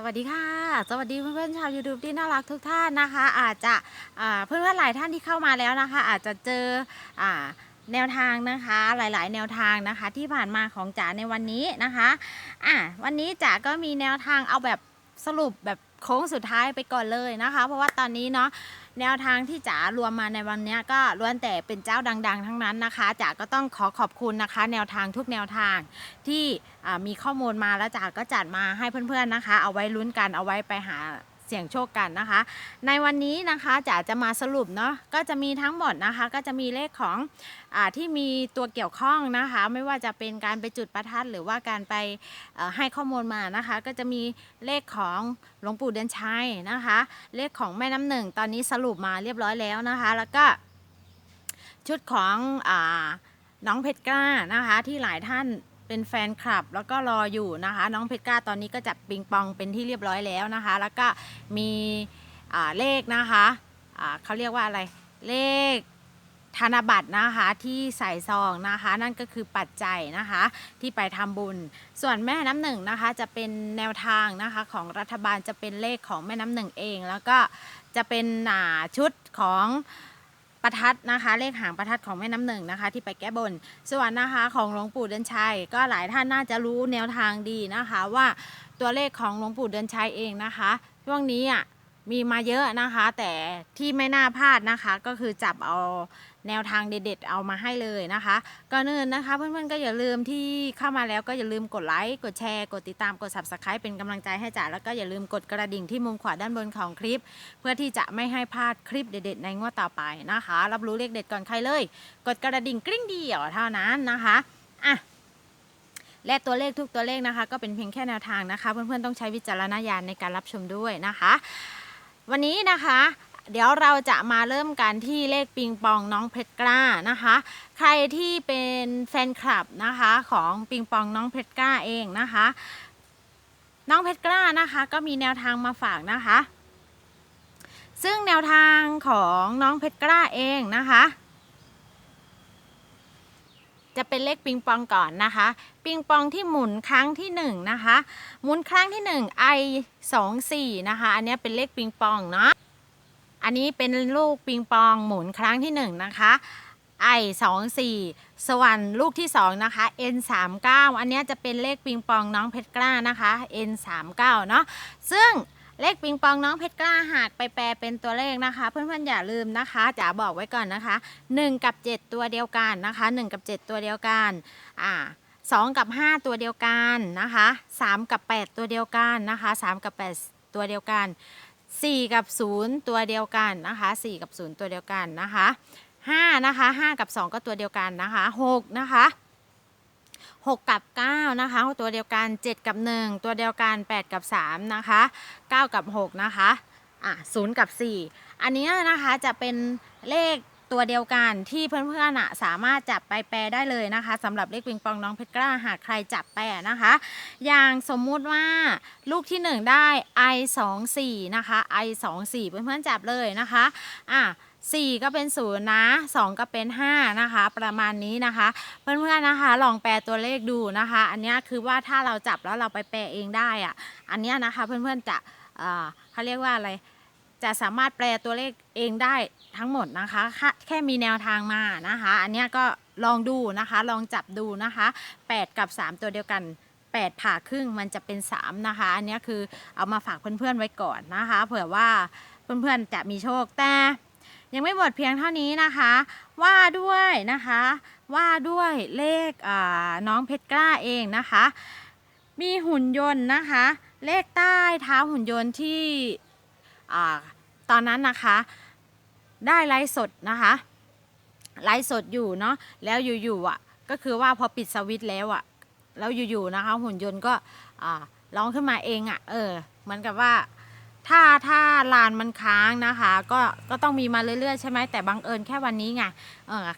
สวัสดีค่ะ สวัสดีเพื่อนๆชาว YouTube ที่น่ารักทุกท่านนะคะ อาจจะเพื่อนๆหลายท่านที่เข้ามาแล้วนะคะ อาจจะเจออแนวทางนะคะหลายๆ แนวทางนะคะ ที่ผ่านมาของจ๋าในวันนี้นะคะอะวันนี้จ๋าก็มีแนวทางเอาแบบสรุปแบบ โค้งสุดท้ายไปก่อนเลยนะคะ เพราะว่าตอนนี้เนาะแนวทางที่จ๋ารวมมาในวันนี้ก็ล้วนแต่เป็นเจ้าดัง ๆ ทั้งนั้นนะคะจ๋าก็ต้องขอขอบคุณนะคะ แนวทางทุกแนวทางที่มีข้อมูลมาแล้วจ๋าก็จัดมาให้เพื่อนๆนะคะ เอาไว้ลุ้นกันเอาไว้ไปหา เสี่ยงโชคกันนะคะ ในวันนี้นะคะจ๋าจะมาสรุปเนาะก็จะมีทั้งหมดนะคะ ก็จะมีเลขของอที่มีตัวเกี่ยวข้องนะคะ ไม่ว่าจะเป็นการไปจุดประทัดหรือว่าการไปให้ข้อมูลมานะคะ ก็จะมีเลขของหลวงปู่เดือนชัยนะคะ เลขของแม่น้ำหนึ่งตอนนี้สรุปมาเรียบร้อยแล้วนะคะ แล้วก็ชุดของอน้องเพชรกล้านะคะที่หลายท่าน เป็นแฟนคลับแล้วก็รออยู่นะคะ น้องเพชรกล้าตอนนี้ก็จับปิงปองเป็นที่เรียบร้อยแล้วนะคะ แล้วก็มีเลขนะคะเขาเรียกว่าอะไรเลขธนบัตรนะคะที่ใส่ซองนะคะ นั่นก็คือปัจจัยนะคะที่ไปทำบุญ ส่วนแม่น้ำหนึ่งนะคะจะเป็นแนวทางนะคะของรัฐบาลจะเป็นเลขของแม่น้ำหนึ่งเอง แล้วก็จะเป็นอ่าชุดของ ประทัดนะคะ เลขหางประทัดของแม่น้ำหนึ่งนะคะ ที่ไปแก้บน ส่วนนะคะของหลวงปู่เดินชัย ก็หลายท่านน่าจะรู้แนวทางดีนะคะว่าตัวเลขของหลวงปู่เดินชัยเองนะคะช่วงนี้อะมีมาเยอะนะคะ แต่ที่ไม่น่าพลาดนะคะก็คือจับเอา แนวทางเด็ดๆเอามาให้เลยนะคะก่อนอื่นนะคะเพื่อนๆก็อย่าลืมที่เข้ามาแล้วก็อย่าลืมกดไลค์กดแชร์กดติดตามกด subscribe เป็นกำลังใจให้จ๋าแล้วก็อย่าลืมกดกระดิ่งที่มุมขวาด้านบนของคลิป เพื่อที่จะไม่ให้พลาดคลิปเด็ดๆ ในงวดต่อไปนะคะ รับรู้เลขเด็ดก่อนใครเลย กดกระดิ่งกริ้งเดียวเท่านั้นนะคะอะและตัวเลขทุกตัวเลขนะคะ ก็เป็นเพียงแค่แนวทางนะคะ เพื่อนๆต้องใช้วิจารณญาณในการรับชมด้วยนะคะ วันนี้นะคะ เดี๋ยวเราจะมาเริ่มกันที่เลขปิงปองน้องเพชรกล้านะคะ ใครที่เป็นแฟนคลับนะคะของปิงปองน้องเพชรกล้าเองนะคะ น้องเพชรกล้านะคะก็มีแนวทางมาฝากนะคะ ซึ่งแนวทางของน้องเพชรกล้าเองนะคะจะเป็นเลขปิงปองก่อนนะคะ ปิงปองที่หมุนครั้งที่หนึ่งนะคะ หมุนครั้งที่หนึ่ง i สองสี่นะคะ อันนี้เป็นเลขปิงปองเนาะ อันนี้เป็นลูกปิงปองหมุนครั้งที่หนึ่งนะคะ i สองสี่ส่วนลูกที่สองนะคะ n สามเก้าอันนี้จะเป็นเลขปิงปองน้องเพชรกล้านะคะ n สามเก้าเนาะซึ่งเลขปิงปองน้องเพชรกล้าหากไปแปลเป็นตัวเลขนะคะ เพื่อนๆอย่าลืมนะคะจ๋าบอกไว้ก่อนนะคะ 1 กับ 7 ตัวเดียวกันนะคะ 1 กับ 7 ตัวเดียวกันอ่า2กับ 5 ตัวเดียวกันนะคะ 3 กับ 8 ตัวเดียวกันนะคะ 3 กับ 8 ตัวเดียวกัน 4 กับ 0 ตัวเดียวกันนะคะ4กับ 0 ตัวเดียวกันนะคะ5นะคะ5 กับ 2 ก็ตัวเดียวกันนะคะ6นะคะ6 กับ 9 นะคะ ตัวเดียวกัน 7 กับ 1 ตัวเดียวกัน 8 กับ 3 นะคะ 9 กับ 6 นะคะอะ0กับ 4 อันนี้นะคะจะเป็นเลข ตัวเดียวกันที่เพื่อนๆอะสามารถจับไปแปลได้เลยนะคะสำหรับเลขปิงปองน้องเพชรกล้าหากใครจับแปลนะคะ อย่างสมมุติว่าลูกที่ 1 ได้ i 2 4นะคะ i 2 4เพื่อนๆจับเลยนะคะอะ4 ก็เป็น 0 นะ 2 ก็เป็น 5 นะคะ ประมาณนี้นะคะ เพื่อนๆนะคะ ลองแปลตัวเลขดูนะคะ อันนี้คือว่าถ้าเราจับแล้วเราไปแปลเองได้อะอันนี้นะคะเพื่อนๆจะเอ่อเขาเรียกว่าอะไร จะสามารถแปลตัวเลขเองได้ทั้งหมดนะคะแค่แค่มีแนวทางมานะคะ อันนี้ก็ลองดูนะคะ ลองจับดูนะคะ 8 กับ 3 ตัวเดียวกัน 8 ผ่าครึ่งมันจะเป็น 3 นะคะ อันนี้คือเอามาฝากเพื่อนๆไว้ก่อนนะคะ เผื่อว่าเพื่อนๆจะมีโชคแต่ยังไม่หมดเพียงเท่านี้นะคะ ว่าด้วยนะคะ ว่าด้วยเลขน้องเพชรกล้าเองนะคะ มีหุ่นยนต์นะคะ เลขใต้เท้าหุ่นยนต์ที่ ตอนนั้นนะคะได้ไลฟ์สดนะคะไลฟ์สดอยู่เนาะแล้วอยู่ๆอะก็คือว่าพอปิดสวิตช์แล้วอะแล้วอยู่ๆนะคะหุ่นยนต์ก็ร้องขึ้นมาเองอะเออเหมือนกับว่าถ้าถ้าลานมันค้างนะคะ ก็ก็ต้องมีมาเรื่อยๆใช่ไหมแต่บังเอิญแค่วันนี้ไงเออ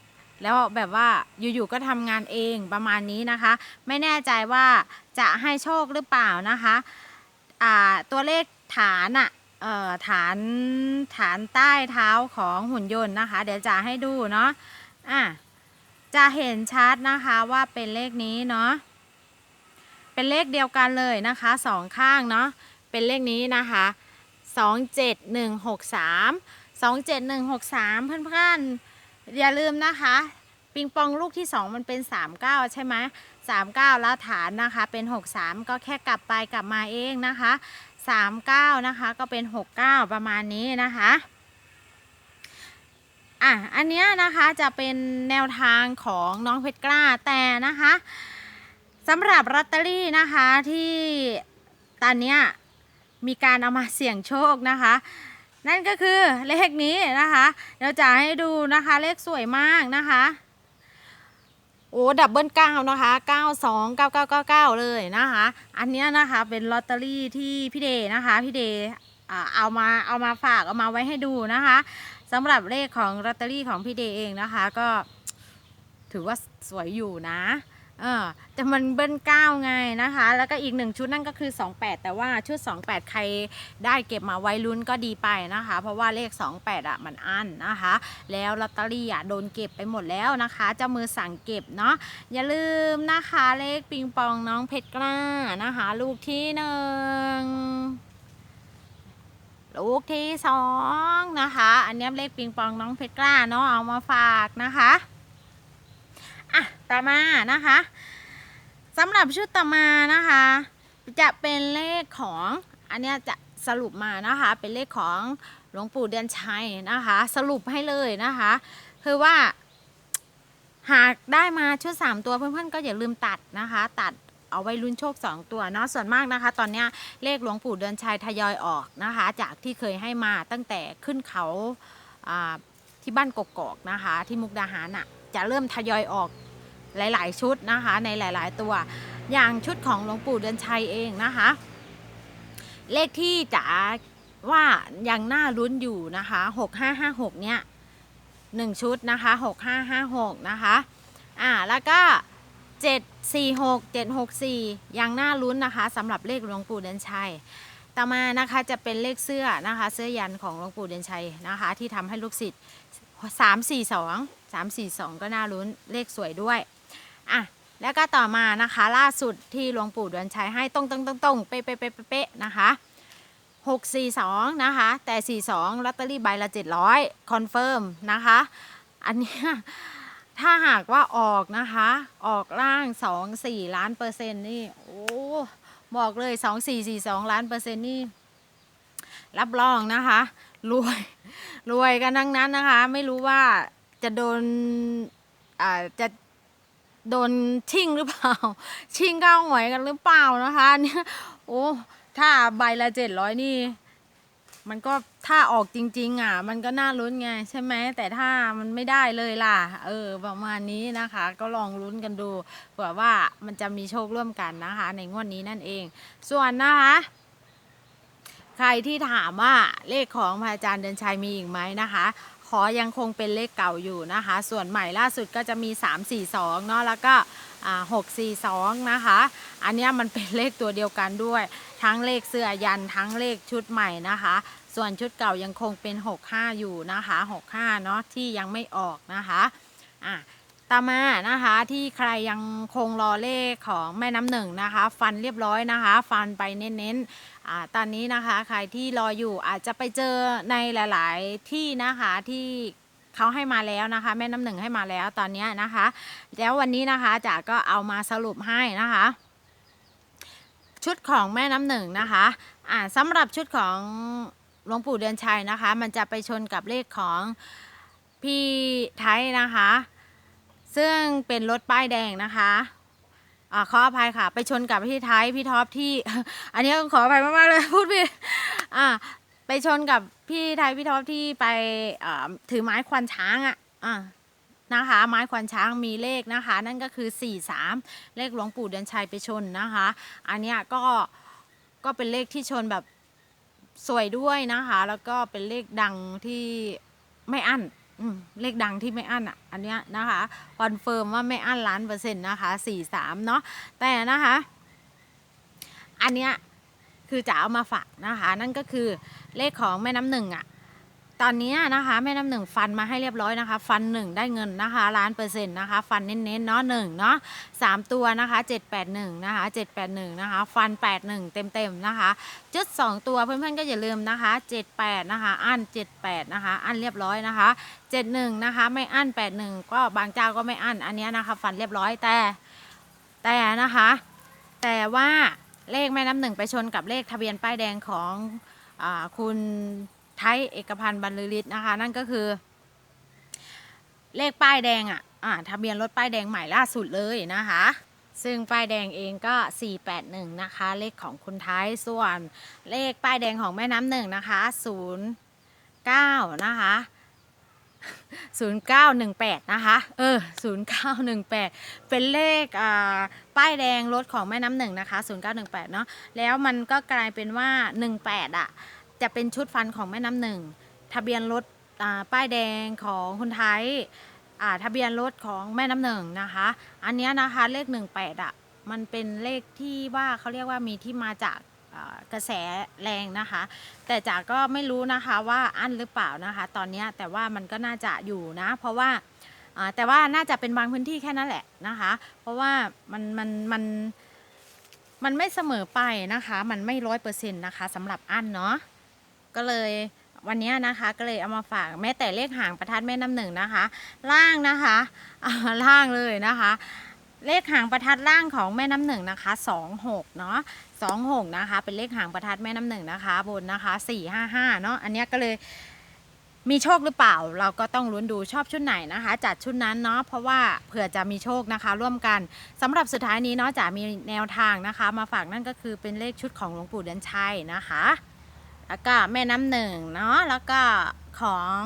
แล้วแบบว่าอยู่ๆก็ทำงานเองประมาณนี้นะคะ ไม่แน่ใจว่าจะให้โชคหรือเปล่านะคะ อ่าตัวเลขฐานอะเอ่อ ฐานฐานใต้เท้าของหุ่นยนต์นะคะ เดี๋ยวจะให้ดูเนาะอะจะเห็นชัดนะคะว่าเป็นเลขนี้เนาะเป็นเลขเดียวกันเลยนะคะสองข้างเนาะเป็นเลขนี้นะคะสองเจ็ดหนึ่งหกสามสองเจ็ดหนึ่งหกสามเพื่อนๆอย่าลืมนะคะปิงปองลูกที่สองมันเป็นสามเก้าใช่ไหมสามเก้าแล้วฐานนะคะเป็นหกสามก็แค่กลับไปกลับมาเองนะคะ สามเก้านะคะ ก็เป็นหกเก้าประมาณนี้นะคะอะอันเนี้ยนะคะจะเป็นแนวทางของน้องเพชรกล้าแต่นะคะสำหรับลอตเตอรี่นะคะที่ตอนเนี้ยมีการเอามาเสี่ยงโชคนะคะ นั่นก็คือเลขนี้นะคะเดี๋ยวจะให้ดูนะคะเลขสวยมากนะคะ โอ้ดับเบิลเก้านะคะเก้าสองเก้าเก้าเก้าเก้าเลยนะคะ อันนี้นะคะเป็นลอตเตอรี่ที่พี่เดย์นะคะพี่เดย์เอามาเอามาฝากเอามาไว้ให้ดูนะคะสำหรับเลขของลอตเตอรี่ของพี่เดย์เองนะคะ ก็ถือว่าสวยอยู่นะ เออแต่มันเบิ้ลเก้าไงนะคะ แล้วก็อีกหนึ่งชุดนั่นก็คือ 28 แต่ว่าชุด 28 ใครได้เก็บมาไว้ลุ้นก็ดีไปนะคะ เพราะว่าเลข 28อะมันอั้นนะคะ แล้วลอตเตอรี่อะโดนเก็บไปหมดแล้วนะคะเจ้ามือสั่งเก็บเนาะอย่าลืมนะคะเลขปิงปองน้องเพชรกล้านะคะ ลูกที่หนึ่งลูกที่สองนะคะ อันนี้เลขปิงปองน้องเพชรกล้าเนาะเอามาฝากนะคะ อะต่อมานะคะสำหรับชุดต่อมานะคะ จะเป็นเลขของอันนี้จะสรุปมานะคะ เป็นเลขของหลวงปู่เดือนชัยนะคะ สรุปให้เลยนะคะ คือว่า หากได้มาชุด 3 ตัวเพื่อนๆก็อย่าลืมตัดนะคะ ตัดเอาไว้ลุ้นโชค 2 ตัวเนาะส่วนมากนะคะ ตอนนี้เลขหลวงปู่เดือนชัยทยอยออกนะคะ จากที่เคยให้มาตั้งแต่ขึ้นเขาอ่าที่บ้านกกอกนะคะ ที่มุกดาหารอะ จะเริ่มทยอยออกหลาย ๆ ชุดนะคะ ในหลาย ๆ ตัว อย่างชุดของหลวงปู่เดือนชัยเองนะคะ เลขที่จะว่ายังน่าลุ้นอยู่นะคะ6556เนี่ย1ชุดนะคะ6556นะคะอ่าแล้วก็ 746 764 ยังน่าลุ้นนะคะสำหรับเลขหลวงปู่เดือนชัยต่อมานะคะจะเป็นเลขเสื้อนะคะ เสื้อยันของหลวงปู่เดือนชัยนะคะ ที่ทำให้ลูกศิษย์ 342 342ก็น่าลุ้นเลขสวยด้วยอะแล้วก็ต่อมานะคะล่าสุดที่หลวงปู่ดือนชัยให้ตรงตรงตรงตรงเป๊ะเป๊ะเป๊ะเป๊ะนะคะหกสี่สองนะคะแต่สี่สองลอตเตอรี่ใบละเจ็ดร้อยคอนเฟิร์มนะคะอันนี้ถ้าหากว่าออกนะคะ ออกล่างสองสี่ล้านเปอร์เซ็นต์นี่โอ้บอกเลยสองสี่สี่สองล้านเปอร์เซ็นต์นี่ รับรองนะคะรวยรวยกันทั้งนั้นนะคะ ไม่รู้ว่าจะโดนอ่าจะโดนชิ่งหรือเปล่า ชิ่งก้าวหวยกันหรือเปล่านะคะเนี่ยโอ้ถ้าใบละเจ็ดร้อยนี่ มันก็ถ้าออกจริง ๆ อะ มันก็น่าลุ้นไงใช่ไหมแต่ถ้ามันไม่ได้เลยล่ะ เออ ประมาณนี้นะคะ ก็ลองลุ้นกันดูเผื่อว่ามันจะมีโชคร่วมกันนะคะ ในงวดนี้นั่นเอง ส่วนนะคะ ใครที่ถามว่าเลขของพระอาจารย์เดินชัยมีอีกไหมนะคะ ขอยังคงเป็นเลขเก่าอยู่นะคะ ส่วนใหม่ล่าสุดก็จะมี 3 4 2เนาะแล้วก็หกสี่สองนะคะ อันนี้มันเป็นเลขตัวเดียวกันด้วย ทั้งเลขเสื้อยันทั้งเลขชุดใหม่นะคะ ส่วนชุดเก่ายังคงเป็น 65 อยู่นะคะ 65 เนาะที่ยังไม่ออกนะคะอะ ต่อมานะคะที่ใครยังคงรอเลขของแม่น้ำหนึ่งนะคะ ฟันเรียบร้อยนะคะ ฟันไปเน้นๆอ่าตอนนี้นะคะใครที่รออยู่อาจจะไปเจอในหลาย ๆ ที่นะคะที่เขาให้มาแล้วนะคะ แม่น้ำหนึ่งให้มาแล้วตอนนี้นะคะ แล้ววันนี้นะคะจ๋าก็เอามาสรุปให้นะคะ ชุดของแม่น้ำหนึ่งนะคะอ่าสำหรับชุดของหลวงปู่เดือนชัยนะคะ มันจะไปชนกับเลขของพี่ไทยนะคะ ซึ่งเป็นรถป้ายแดงนะคะอ่าขออภัยค่ะ ไปชนกับพี่ไทยพี่ท็อปที่ อันนี้ขออภัยมากๆเลยพูดผิดอ่าไปชนกับพี่ไทยพี่ท็อปที่ไปอ่ถือไม้ควันช้างอะอ่านะคะไม้ควันช้างมีเลขนะคะ นั่นก็คือ 43 เลขหลวงปู่เดือนชัยไปชนนะคะ อันเนี้ยก็ก็เป็นเลขที่ชนแบบสวยด้วยนะคะ แล้วก็เป็นเลขดังที่ไม่อั้น อืมเลขดังที่ไม่อั้นอะ อันเนี้ยนะคะคอนเฟิร์มว่าไม่อั้นล้านเปอร์เซ็นต์นะคะสี่สามเนาะแต่นะคะ อันเนี้ยคือจะเอามาฝากนะคะ นั่นก็คือเลขของแม่น้ำหนึ่งอะ ตอนนี้นะคะแม่น้ำหนึ่งฟันมาให้เรียบร้อยนะคะ ฟันหนึ่งได้เงินนะคะล้านเปอร์เซ็นต์นะคะ ฟันเน้นๆเนาะหนึ่งเนาะสามตัวนะคะเจ็ดแปดหนึ่งนะคะเจ็ดแปดหนึ่งนะคะ ฟันแปดหนึ่งเต็มๆนะคะจุดสองตัวเพื่อนๆก็อย่าลืมนะคะเจ็ดแปดนะคะ อันเจ็ดแปดนะคะ อันเรียบร้อยนะคะเจ็ดหนึ่งนะคะไม่อันแปดหนึ่งก็บางเจ้าก็ไม่อันอันนี้นะคะฟันเรียบร้อยแต่แต่นะคะ แต่ว่าเลขแม่น้ำหนึ่งไปชนกับเลขทะเบียนป้ายแดงของอคุณ ไทยเอกพันธ์บรรลือฤทธิ์นะคะ นั่นก็คือ เลขป้ายแดงอะอ่าทะเบียนรถป้ายแดงใหม่ล่าสุดเลยนะคะ ซึ่งป้ายแดงเองก็ 481 นะคะ เลขของคุณไทยส่วนเลขป้ายแดงของแม่น้ำหนึ่งนะคะ09นะคะ0918 นะคะ เออ 0918 เป็นเลขอ่าป้ายแดงรถของแม่น้ำหนึ่งนะคะ 0918 เนาะแล้วมันก็กลายเป็นว่า 18 อะ จะเป็นชุดฟันของแม่น้ำหนึ่ง ทะเบียนรถป้ายแดงของคุณไทยทะเบียนรถของแม่น้ำหนึ่งนะคะ อันนี้นะคะเลข 18อะมันเป็นเลขที่ว่าเขาเรียกว่ามีที่มาจากกระแสแรงนะคะ แต่จ๋าก็ไม่รู้นะคะว่าอั้นหรือเปล่านะคะ ตอนนี้แต่ว่ามันก็น่าจะอยู่นะ เพราะว่าอ่าแต่ว่าน่าจะเป็นบางพื้นที่แค่นั้นแหละนะคะ เพราะว่ามันมันมันมันไม่เสมอไปนะคะ มันไม่ร้อยเปอร์เซ็นต์นะคะสำหรับอั้นเนาะ ก็เลยวันนี้นะคะก็เลยเอามาฝากแม้แต่เลขหางประทัดแม่น้ำหนึ่งนะคะ ล่างนะคะล่างเลยนะคะ เลขหางประทัดล่างของแม่น้ำหนึ่งนะคะสองหกเนาะสองหกนะคะ เป็นเลขหางประทัดแม่น้ำหนึ่งนะคะ บนนะคะสี่ห้าห้าเนาะอันนี้ก็เลยมีโชคหรือเปล่าเราก็ต้องลุ้นดูชอบชุดไหนนะคะ จัดชุดนั้นเนาะเพราะว่าเผื่อจะมีโชคนะคะ ร่วมกันสำหรับสุดท้ายนี้เนาะจะมีแนวทางนะคะ มาฝากนั่นก็คือเป็นเลขชุดของหลวงปู่เดือนชัยนะคะ แล้วก็แม่น้ำหนึ่งเนาะแล้วก็ของ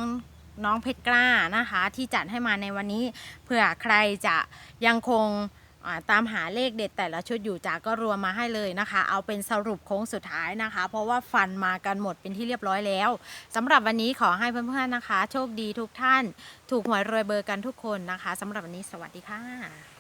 น้องเพชรกล้านะคะ ที่จัดให้มาในวันนี้เผื่อใครจะยังคงตามหาเลขเด็ดแต่ละชุดอยู่จากก็รวมมาให้เลยนะคะ เอาเป็นสรุปโค้งสุดท้ายนะคะ เพราะว่าฟันมากันหมดเป็นที่เรียบร้อยแล้วสำหรับวันนี้ขอให้เพื่อนๆนะคะ โชคดีทุกท่าน ถูกหวยรวยเบอร์กันทุกคนนะคะสำหรับวันนี้สวัสดีค่ะ